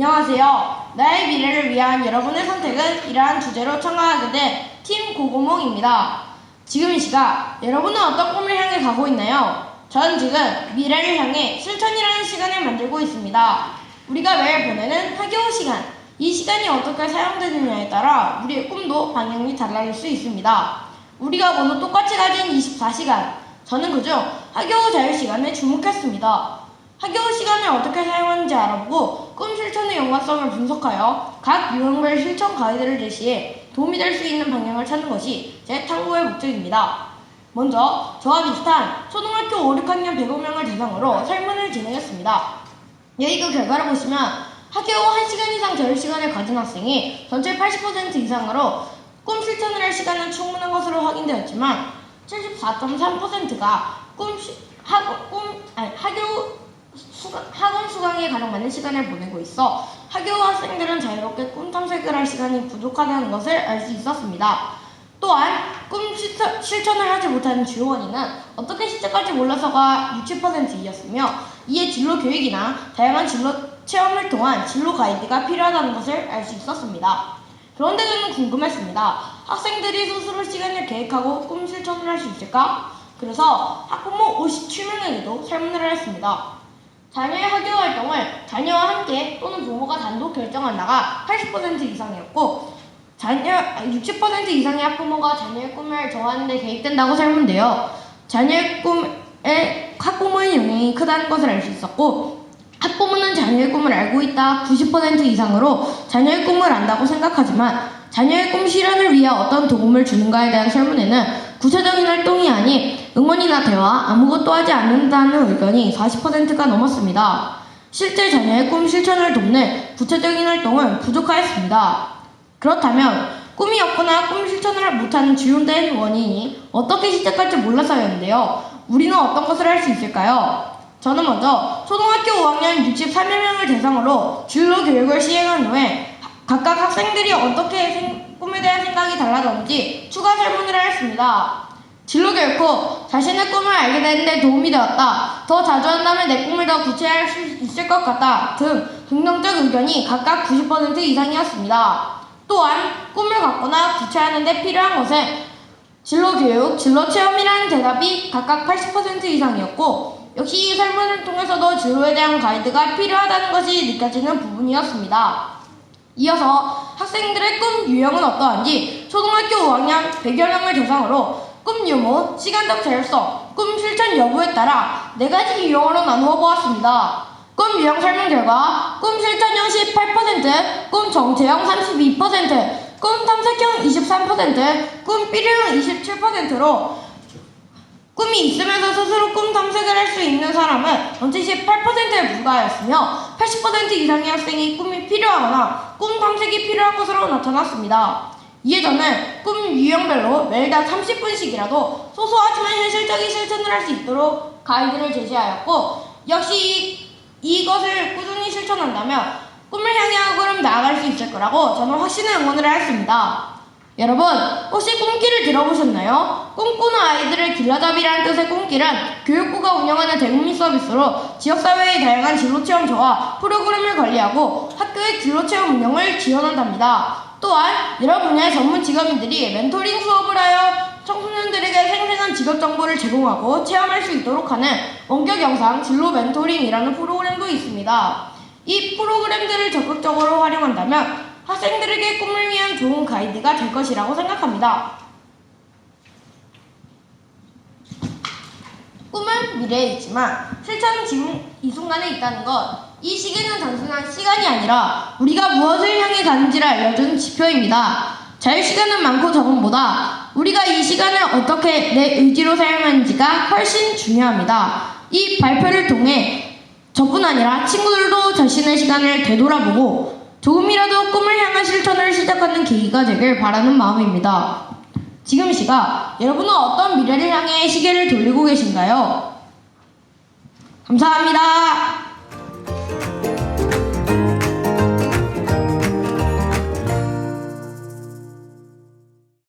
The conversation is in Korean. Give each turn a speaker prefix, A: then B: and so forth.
A: 안녕하세요. 나의 미래를 위한 여러분의 선택은 이러한 주제로 참가하게 된 팀 고고몽입니다. 지금 이 시각 여러분은 어떤 꿈을 향해 가고 있나요? 전 지금 미래를 향해 실천이라는 시간을 만들고 있습니다. 우리가 매일 보내는 학교 시간, 이 시간이 어떻게 사용되느냐에 따라 우리의 꿈도 방향이 달라질 수 있습니다. 우리가 모두 똑같이 가진 24시간, 저는 그중 학교 자유 시간에 주목했습니다. 학교 시간을 어떻게 사용하는지 알아보고 꿈 실천의 연관성을 분석하여 각 유형별 실천 가이드를 제시해 도움이 될 수 있는 방향을 찾는 것이 제 탐구의 목적입니다. 먼저 저와 비슷한 초등학교 5, 6학년 105명을 대상으로 설문을 진행했습니다. 여기 그 결과를 보시면 학교 후 1시간 이상 자유 시간을 가진 학생이 전체 80% 이상으로 꿈 실천을 할 시간은 충분한 것으로 확인되었지만 74.3%가 꿈 시, 학, 꿈, 아니, 학교 수강, 학원 수강에 가장 많은 시간을 보내고 있어 학교 학생들은 자유롭게 꿈 탐색을 할 시간이 부족하다는 것을 알 수 있었습니다. 또한 꿈 실천, 실천을 하지 못하는 주요 원인은 어떻게 시작할지 몰라서가 60%이었으며 이에 진로 교육이나 다양한 진로 체험을 통한 진로 가이드가 필요하다는 것을 알 수 있었습니다. 그런데 저는 궁금했습니다. 학생들이 스스로 시간을 계획하고 꿈 실천을 할 수 있을까? 그래서 학부모 57명에게도 설문을 했습니다. 자녀의 학교 활동을 자녀와 함께 또는 부모가 단독 결정한다가 80% 이상이었고 자녀 60% 이상의 학부모가 자녀의 꿈을 정하는 데 개입된다고 설문되어 자녀의 꿈에 학부모의 영향이 크다는 것을 알 수 있었고 학부모는 자녀의 꿈을 알고 있다 90% 이상으로 자녀의 꿈을 안다고 생각하지만 자녀의 꿈 실현을 위해 어떤 도움을 주는가에 대한 설문에는 구체적인 활동이 아닌 응원이나 대화, 아무것도 하지 않는다는 의견이 40%가 넘었습니다. 실제 자녀의 꿈 실천을 돕는 구체적인 활동은 부족하였습니다. 그렇다면 꿈이 없거나 꿈 실천을 못하는 주요된 원인이 어떻게 시작할지 몰라서였는데요. 우리는 어떤 것을 할 수 있을까요? 저는 먼저 초등학교 5학년 63여 명을 대상으로 진로 교육을 시행한 후에 각각 학생들이 어떻게 생- 꿈에 대한 생각이 달라졌는지 추가 설문을 하였습니다. 진로 후 자신의 꿈을 알게 되는데 도움이 되었다. 더 자주 한다면 내 꿈을 더 구체화할 수 있을 것 같다. 등 긍정적 의견이 각각 90% 이상이었습니다. 또한 꿈을 갖거나 구체화하는 데 필요한 것은 진로 교육, 진로 체험이라는 대답이 각각 80% 이상이었고 역시 이 설문을 통해서도 진로에 대한 가이드가 필요하다는 것이 느껴지는 부분이었습니다. 이어서 학생들의 꿈 유형은 어떠한지 초등학교 5학년 100여 명을 대상으로 꿈 유무, 시간적 자율성, 꿈 실천 여부에 따라 네 가지 유형으로 나누어 보았습니다. 꿈 유형 설문 결과 꿈 실천형 18%, 꿈 정체형 32%, 꿈 탐색형 23%, 꿈 필요형 27%로 꿈이 있으면서 스스로 꿈 탐색을 할 수 있는 사람은 전체 18%에 불과하였으며 80% 이상의 학생이 꿈이 필요하거나 꿈 탐색이 필요한 것으로 나타났습니다. 이에 저는 꿈 유형별로 매일당 30분씩이라도 소소하지만 현실적인 실천을 할 수 있도록 가이드를 제시하였고 역시 이, 이것을 꾸준히 실천한다면 꿈을 향해 한 걸음 나아갈 수 있을 거라고 저는 확신의 응원을 하였습니다. 여러분, 혹시 꿈길을 들어보셨나요? 꿈꾸는 아이들을 길라잡이라는 뜻의 꿈길은 교육부가 운영하는 대국민 서비스로 지역사회의 다양한 진로체험조와 프로그램을 관리하고 학교의 진로체험 운영을 지원한답니다. 또한 여러 분야의 전문 직업인들이 멘토링 수업을 하여 청소년들에게 생생한 직업 정보를 제공하고 체험할 수 있도록 하는 원격 영상 진로 멘토링이라는 프로그램도 있습니다. 이 프로그램들을 적극적으로 활용한다면 학생들에게 꿈을 위한 좋은 가이드가 될 것이라고 생각합니다. 꿈은 미래에 있지만 실천은 지금 이 순간에 있다는 것. 이 시기는 단순한 시간이 아니라 우리가 무엇을 향해 가는지를 알려주는 지표입니다. 자유시간은 많고 적음보다 우리가 이 시간을 어떻게 내 의지로 사용하는지가 훨씬 중요합니다. 이 발표를 통해 저뿐 아니라 친구들도 자신의 시간을 되돌아보고 조금이라도 꿈을 향한 실천을 시작하는 계기가 되길 바라는 마음입니다. 지금 시각 여러분은 어떤 미래를 향해 시계를 돌리고 계신가요? 감사합니다.